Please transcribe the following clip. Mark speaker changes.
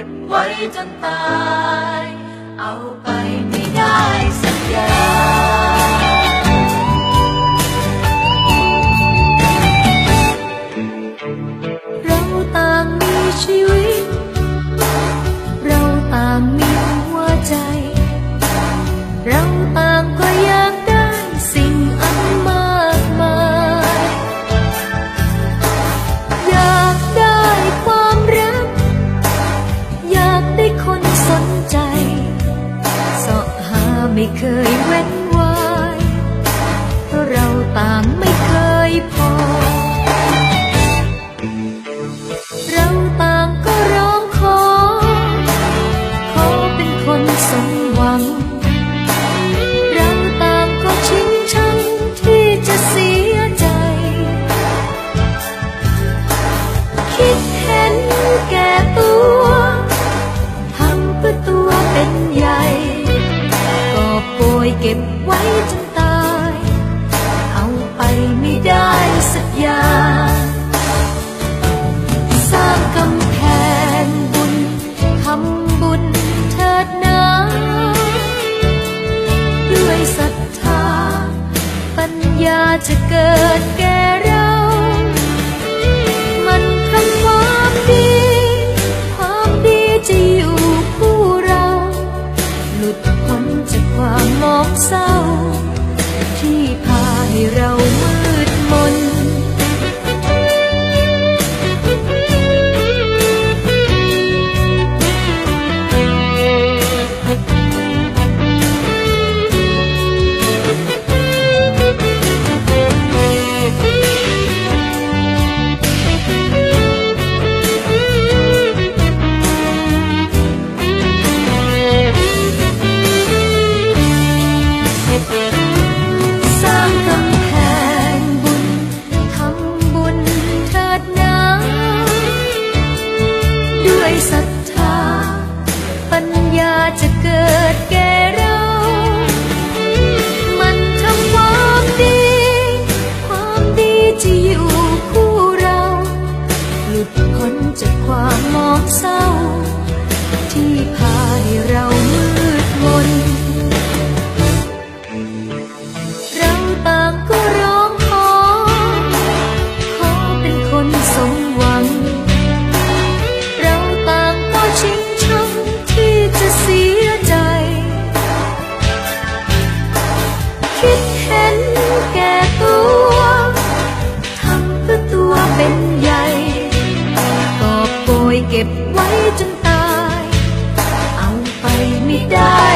Speaker 1: ก็บไว้จนตาย เอาไปไม่ได้สักอย่างเราต่างมีชีวิต เราต่างมีหัวใจ ไม่เคยเว้นวายเพราะเราต่างไม่เคยพอ เราต่างก็ร้องขอ ขอเป็นคนสมหวัง เราต่างก็ชิงชังที่จะเสียใจ คิดเห็นแก่ตัว ทำเพื่อตัวเป็นใหญ่ ก็บไว้จนตาย เอาไปไม่ได้สักอย่างสร้างกำแพงบุญทำบุญเถิดนาด้วยศรัทธา ปัญญาจะเกิดแก่ เศร้า ที่พาให้เรา ศรัทธา ปัญญาจะเกิดแก่็นแก่ตัวทำเพื่อตัวเป็นใหญ่กอบโกยเก็บไว้จนตาย เอาไปไม่ได้